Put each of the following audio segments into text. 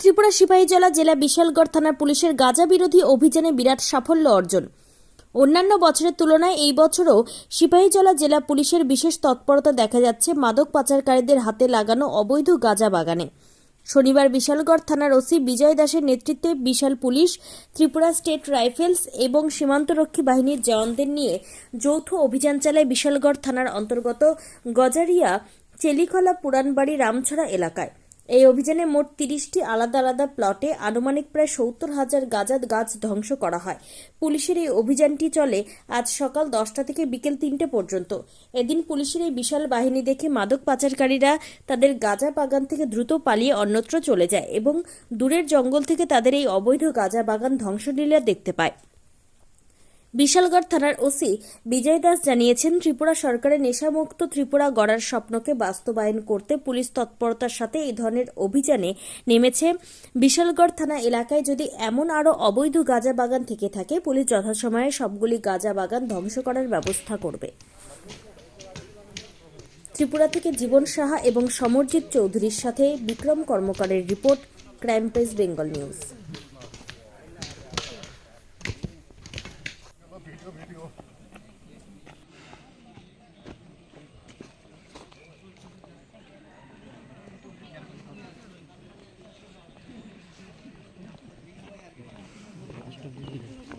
ত্রিপুরা সিপাহীজলা জেলা বিশালগড় থানার পুলিশের গাঁজা বিরোধী অভিযানে বিরাট সাফল্য অর্জন। অন্যান্য বছরের তুলনায় এই বছরও সিপাহীজলা জেলা পুলিশের বিশেষ তৎপরতা দেখা যাচ্ছে মাদক পাচারকারীদের হাতে লাগানো অবৈধ গাঁজা বাগানে। শনিবার বিশালগড় থানার ওসি বিজয় দাসের নেতৃত্বে বিশাল পুলিশ, ত্রিপুরা স্টেট রাইফেলস এবং সীমান্তরক্ষী বাহিনীর জওয়ানদের নিয়ে যৌথ অভিযান চালায় বিশালগড় থানার অন্তর্গত গজারিয়া চেলিখলা পুরানবাড়ি রামছড়া এলাকায়। এই অভিযানে মোট তিরিশটি আলাদা আলাদা প্লটে আনুমানিক প্রায় সত্তর হাজার গাজাত গাছ ধ্বংস করা হয়। পুলিশের এই অভিযানটি চলে আজ সকাল দশটা থেকে বিকেল তিনটে পর্যন্ত। এদিন পুলিশের এই বিশাল বাহিনী দেখে মাদক পাচারকারীরা তাদের গাঁজা বাগান থেকে দ্রুত পালিয়ে অন্যত্র চলে যায় এবং দূরের জঙ্গল থেকে তাদের এই অবৈধ গাঁজা বাগান ধ্বংসলীলা দেখতে পায়। বিশালগড় থানার ওসি বিজয় দাস জানিয়েছেন, ত্রিপুরা সরকারের নেশামুক্ত ত্রিপুরা গড়ার স্বপ্নকে বাস্তবায়ন করতে পুলিশ তৎপরতার সাথে এই ধরনের অভিযানে নেমেছে। বিশালগড় থানা এলাকায় যদি এমন আরও অবৈধ গাঁজা বাগান থেকে থাকে, পুলিশ যথাসময়ে সবগুলি গাঁজা বাগান ধ্বংস করার ব্যবস্থা করবে। ত্রিপুরা থেকে জীবন সাহা এবং সমরজিৎ চৌধুরীর সাথে বিক্রম কর্মকারের রিপোর্ট, ক্রাইম বেঙ্গল নিউজ।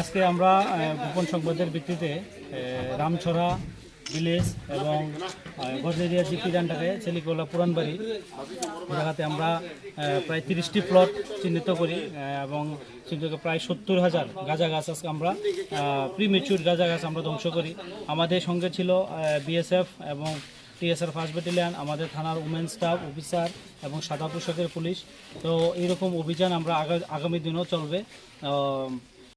আজকে আমরা গোপন সংবাদের ভিত্তিতে রামছড়া ভিলেজ এবং গজেরিয়া জিপি ডান্ডাকে চেলিকোলা পুরানবাড়ি জায়গাতে আমরা প্রায় তিরিশটি প্লট চিহ্নিত করি এবং চিহ্নিত প্রায় সত্তর হাজার গাঁজা গাছ আজকে আমরা প্রিমেচুর গাঁজা গাছ আমরা ধ্বংস করি। আমাদের সঙ্গে ছিল বিএসএফ এবং টিএসআর ফার্স্ট ব্যাটালিয়ান আমাদের থানার উমেন স্টাফ অফিসার এবং সাদা পোশাকের পুলিশ। তো এইরকম অভিযান আমরা আগামী দিনেও চলবে।